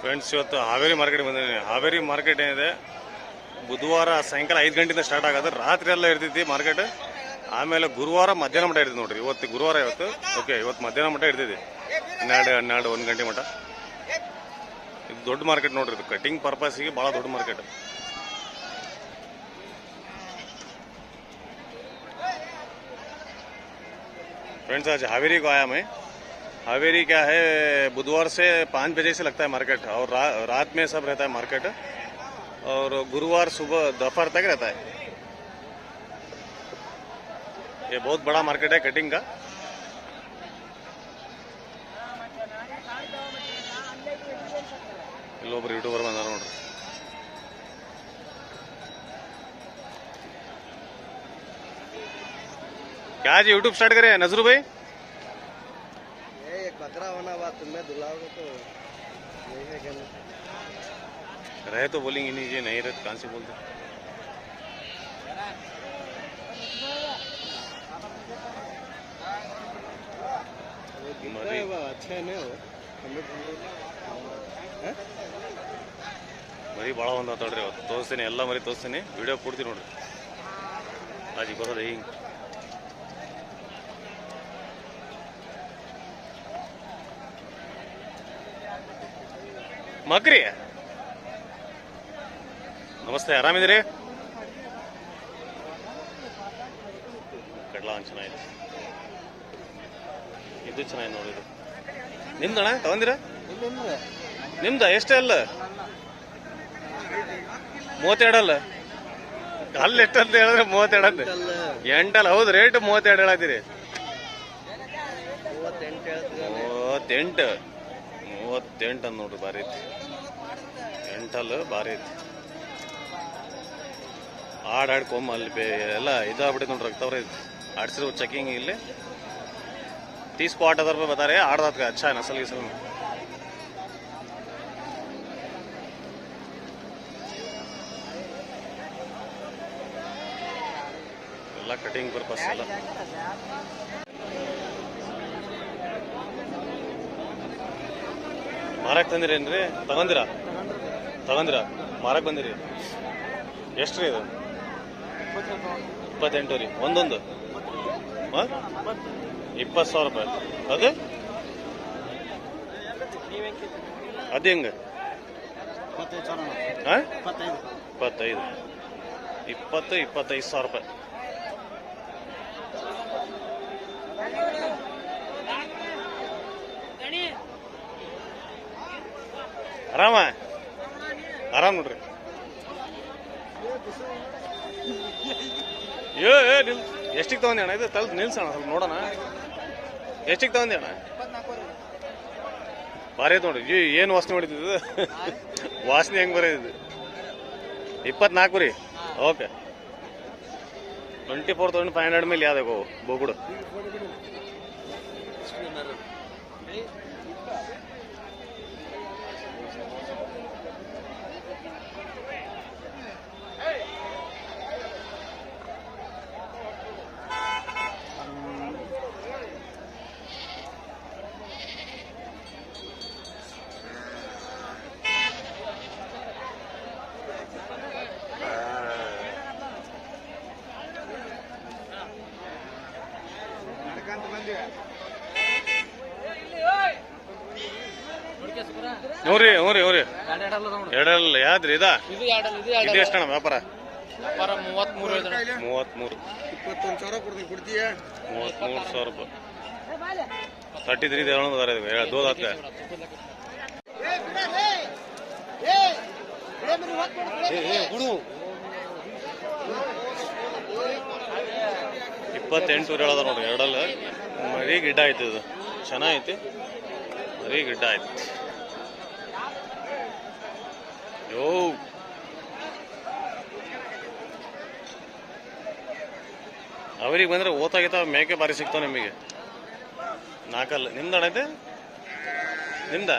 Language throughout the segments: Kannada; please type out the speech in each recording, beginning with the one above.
ಫ್ರೆಂಡ್ಸ್ ಇವತ್ತು ಹಾವೇರಿ ಮಾರ್ಕೆಟ್ ಬಂದಿದ್ದೀನಿ. ಹಾವೇರಿ ಮಾರ್ಕೆಟ್ ಏನಿದೆ? ಬುಧವಾರ ಸಾಯಂಕಾಲ ಐದು ಗಂಟೆಯಿಂದ ಸ್ಟಾರ್ಟ್ ಆಗೋದು. ರಾತ್ರಿ ಎಲ್ಲ ಇರ್ತೈತಿ ಮಾರ್ಕೆಟ್. ಆಮೇಲೆ ಗುರುವಾರ ಮಧ್ಯಾಹ್ನ ಮಟ್ಟ ಇರ್ತೈತಿ ನೋಡ್ರಿ. ಇವತ್ತು ಗುರುವಾರ ಇವತ್ತು. ಓಕೆ ಇವತ್ತು ಮಧ್ಯಾಹ್ನ ಮಟ್ಟ ಇರ್ತೈತಿ. ಹನ್ನೆರಡು ಹನ್ನೆರಡು, ಒಂದು ಗಂಟೆ ಮಟ್ಟ ಇದು ದೊಡ್ಡ ಮಾರ್ಕೆಟ್ ನೋಡ್ರಿ ಇದು. ಕಟಿಂಗ್ ಪರ್ಪಸ್ಗೆ ಭಾಳ ದೊಡ್ಡ ಮಾರ್ಕೆಟ್. ಫ್ರೆಂಡ್ಸ್ ಆಜ್ ಹಾವೇರಿ ಗಾಯಾಮೆ हावेरी क्या है बुधवार से पाँच बजे से लगता है मार्केट और रा, रात में सब रहता है मार्केट और गुरुवार सुबह दोपहर तक रहता है ये बहुत बड़ा मार्केट है कटिंग का ಇಲ್ಲೊಬ್ರು ಯೂಟ್ಯೂಬರ್ ಬಂದಾರ ನೋಡ್ರಿ क्या आज यूट्यूब स्टार्ट करे नजरू भाई ये एक बकरा होना हुआ तुम्हें दुलाओगे तो यही है कहना रहे तो बोलेंगे नहीं ये नहीं रहे तो कहाँ से बोलते वो कितना मरी। है वो अच्छा है ना वो हमें हैं? ಮರಿ ಭಾಳ ಒಂದು ಮಾತಾಡ್ರಿ ಅವತ್ತು ತೋರಿಸ್ತೀನಿ ಎಲ್ಲ ಮರಿ ತೋರಿಸ್ತೀನಿ ವಿಡಿಯೋ ಕೊಡ್ತೀನಿ ನೋಡ್ರಿ ಆಜಿ ಬರೋದು ಹಿಂಗೆ ಮಕ್ರಿ ನಮಸ್ತೆ, ಆರಾಮಿದ್ದೀರಿ? ಕಡ್ಲ ಚೆನ್ನಾಗಿದೆ. ಇದು ಚೆನ್ನಾಗಿ ನೋಡಿದ್ರು ನಿಮ್ದು ನಿಮ್ದಣ್ಣ ತಗೊಂದಿರ ನಿಮ್ದ, ಎಷ್ಟೇ ಅಲ್ಲ? ಅಲ್ಲಿ, ಎಷ್ಟಂತ ಹೇಳಿದ್ರೆ ಮೂವತ್ತೆರಡು ಅಂತ ಅಲ್ಲ ಎಂಟಲ್ಲ, ಹೌದು ರೇಟ್ ಮೂವತ್ತೆರಡು ಹೇಳತ್ತೀರಿ. ಮೂವತ್ತೆಂಟು. ಮೂವತ್ತೆಂಟು ಮೂವತ್ತೆಂಟು ಅಂದ್ ನೋಡ್ರಿ ಭಾರಿ ಐತಿ ಎಂಟಲ್ಲ ಭಾರಿ ಐತಿ ಆಡ್ ಆಡ್ಕೊಂಬ ಅಲ್ಲಿ ಬೇ ಎಲ್ಲ ಇದಾಗ್ಬಿಟ್ಟೈತೆ ನೋಡ್ರಿ ರಕ್ತವ್ರ आठसौ चेकिंग इल्ले तीस को आठ हजार रुपये बता रहे हैं आठ दांत का अच्छा है नस्ल की में ಎಲ್ಲ ಕಟಿಂಗ್ ಪರ್ಪಸ್ ಮಾರಕ್ ತಂದಿರೇನ್ರಿ ತಗೊಂದಿರ? ತಗೊಂದಿರ? ಮಾರಕ್ ಬಂದಿರಿ. ಎಷ್ಟು ರೀ ಇದು? ಇಪ್ಪತ್ತೆಂಟು ರೀ. ಒಂದೊಂದು? ಹಾಂ? ಇಪ್ಪತ್ತು ಸಾವಿರ ರೂಪಾಯಿ ಅದು? ಅದು ಹೆಂಗೆ? ಹಾಂ? ಇಪ್ಪತ್ತೈದು. ಇಪ್ಪತ್ತು, ಇಪ್ಪತ್ತೈದು ಸಾವಿರ ರೂಪಾಯಿ. ಆರಾಮ? ಆರಾಮ್ ನೋಡ್ರಿ. ಏ ಏ, ನಿಲ್ ಎಷ್ಟಿಗೆ ತಗೊಂಡಿ ಅಣ್ಣ? ಇದು ತಲ್ ನಿಲ್ಸೋಣ, ಸ್ವಲ್ಪ ನೋಡೋಣ. ಎಷ್ಟಿಗೆ ತಗೊಂಡಿ ಅಣ್ಣ? ಭಾರಿ ನೋಡಿ ಈ ಏನು ವಾಸನೆ ಹೊಡಿತಿದ್ದು ವಾಸನೆ ಹೆಂಗೆ ಬರೋದಿದ್ದು ಇಪ್ಪತ್ನಾಲ್ಕು ರೀ okay. Twenty four thousand five hundred ಮೇಲೆ ಯಾವ್ದು ಬೋಗುಡು ಹ್ಞೂ ರೀ ಹ್ಞೂ ರೀ ಹ್ಞೂ ರೀ ಎರಡಲ್ಲ ಯಾವ್ದ್ರಿ ಇದಾ? ಇದು ಎಷ್ಟಣ್ಣ ವ್ಯಾಪಾರ? ಮೂವತ್ತ್ಮೂರು ಸಾವಿರ ಕೊಡ್ತೀನಿ ಕೊಡ್ತೀಯ? ಮೂವತ್ತ್ಮೂರು ಸಾವಿರ ರೂಪಾಯಿ. ತರ್ಟಿ ತ್ರೀ ಇದು. ದೋದ್ ಹತ್ತ ಇಪ್ಪತ್ತೆಂಟು ಹೇಳದ ನೋಡ್ರಿ ಎರಡಲ್ಲ. ಮರಿ ಗಿಡ್ಡ ಆಯ್ತು ಇದು. ಚೆನ್ನಾಗೈತಿ. ಮರಿ ಗಿಡ್ಡ ಐತಿ ಯೋ ಅವರಿಗೆ ಬಂದ್ರೆ ಓತಾಗಿತ್ತ, ಮೇಕೆ ಬಾರಿ ಸಿಗ್ತಾವ ನಿಮಗೆ. ನಾಕಲ್ ನಿಮ್ದು ಅಣ್ಣೈತೆ ನಿಮ್ದ?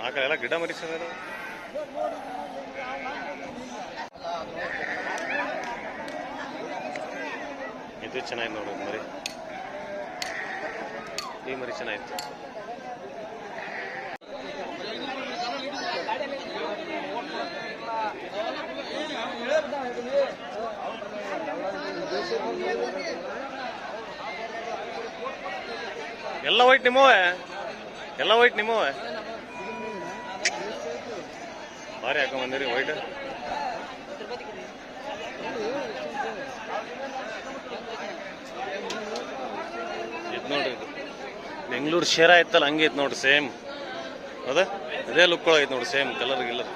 ನಾಲ್ಕಲ್ಲ ಎಲ್ಲ ಗಿಡ ಮರಿ ಇದು ಚೆನ್ನಾಗಿ ನೋಡೋದು ಮರಿ. ಈ ಮರಿ ಚೆನ್ನಾಗಿತ್ತು. ಎಲ್ಲ ವೈಟ್ ನಿಮ್ಮವೇ ಎಲ್ಲ ವೈಟ್ ನಿಮ್ಮವೇ ಭಾರಿ ಬಂದಿರಿ ವೈಟ್ ಇದು ನೋಡ್ರಿ ಬೆಂಗಳೂರು ಶೇರ ಇತ್ತಲ್ಲ ಹಂಗೆ ಇತ್ತು ನೋಡ್ರಿ, ಸೇಮ್. ಹೌದಾ ಅದೇ ಲುಕ್ ಒಳಗೈತೆ ನೋಡ್ರಿ, ಸೇಮ್ ಕಲರ್ ಗಿಲ್ಲರ್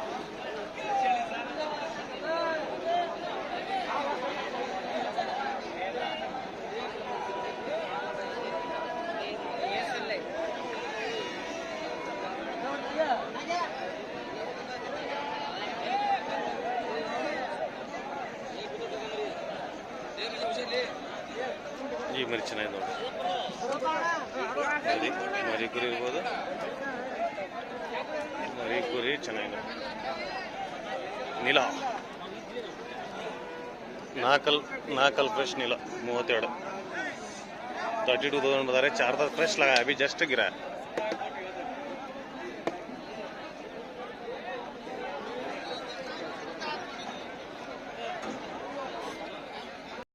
ಈ ಮರಿ ಚೆನ್ನಾಗಿ ನೋಡಿ. ಮರಿ ಕುರಿ ಇರ್ಬೋದು. ಮರಿ ಕುರಿ ಚೆನ್ನಾಗಿ ನೀಲ. ನಾಲ್ಕಲ್ ನಾಲ್ಕಲ್ ಫ್ರೆಶ್ ನಿಲ, ಮೂವತ್ತೆರಡು. ತರ್ಟಿ ಟೂ ತೌಸಂಡ್ ಬದಾರೆ ಚಾರ್ಜರ್ ಫ್ರೆಶ್ ಲಗಾ ಅಭಿ ಜಸ್ಟ್ ಗಿರಾ.